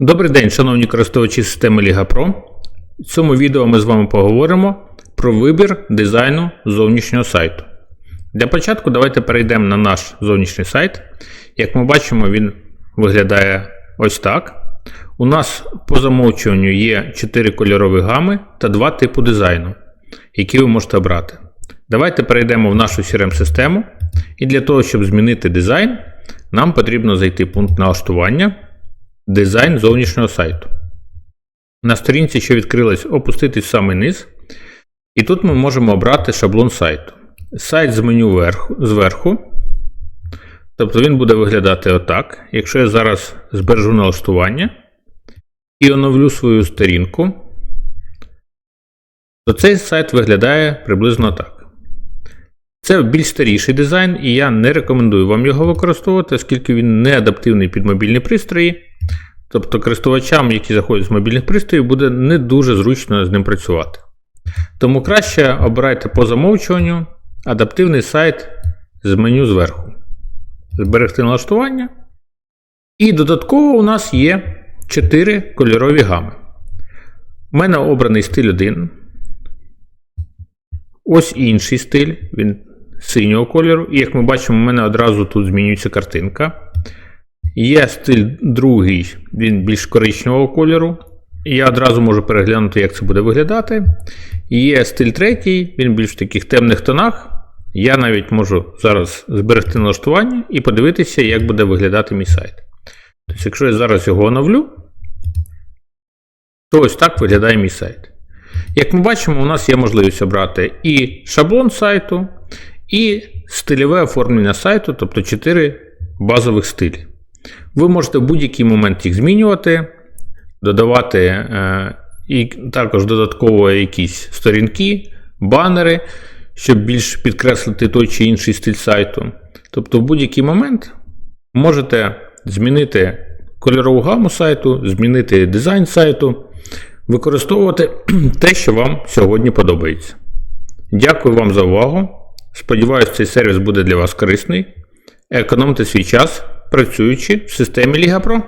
Добрий день, шановні користувачі системи Liga Pro. В цьому відео ми з вами поговоримо про вибір дизайну зовнішнього сайту. Для початку давайте перейдемо на наш зовнішній сайт. Як ми бачимо, він виглядає ось так. У нас по замовчуванню є 4 кольорові гами та 2 типу дизайну, які ви можете обрати. Давайте перейдемо в нашу CRM-систему. І для того, щоб змінити дизайн, нам потрібно зайти в пункт налаштування. Дизайн зовнішнього сайту. На сторінці, що відкрилась, опуститись в самий низ. І тут ми можемо обрати шаблон сайту. Сайт з меню верху, зверху. Тобто він буде виглядати отак. Якщо я зараз збережу налаштування і оновлю свою сторінку, то цей сайт виглядає приблизно так. Це більш старіший дизайн, і я не рекомендую вам його використовувати, оскільки він не адаптивний під мобільні пристрої. Тобто користувачам, які заходять з мобільних пристроїв, буде не дуже зручно з ним працювати. Тому краще обирайте по замовчуванню адаптивний сайт з меню зверху. Зберегти налаштування. І додатково у нас є 4 кольорові гами. У мене обраний стиль 1. Ось інший стиль, він синього кольору. І як ми бачимо, у мене одразу тут змінюється картинка. Є стиль другий, він більш коричневого кольору. Я одразу можу переглянути, як це буде виглядати. Є стиль третій, він більш в таких темних тонах. Я навіть можу зараз зберегти налаштування і подивитися, як буде виглядати мій сайт. Тобто, якщо я зараз його оновлю, то ось так виглядає мій сайт. Як ми бачимо, у нас є можливість обрати і шаблон сайту, і стильове оформлення сайту, тобто 4 базових стилі. Ви можете в будь-який момент їх змінювати, додавати е, і також додатково якісь сторінки, банери, щоб більш підкреслити той чи інший стиль сайту. Тобто, в будь-який момент можете змінити кольорову гаму сайту, змінити дизайн сайту, використовувати те, що вам сьогодні подобається. Дякую вам за увагу. Сподіваюсь, цей сервіс буде для вас корисний. Економте свій час, працюючи в системі Ліга Pro.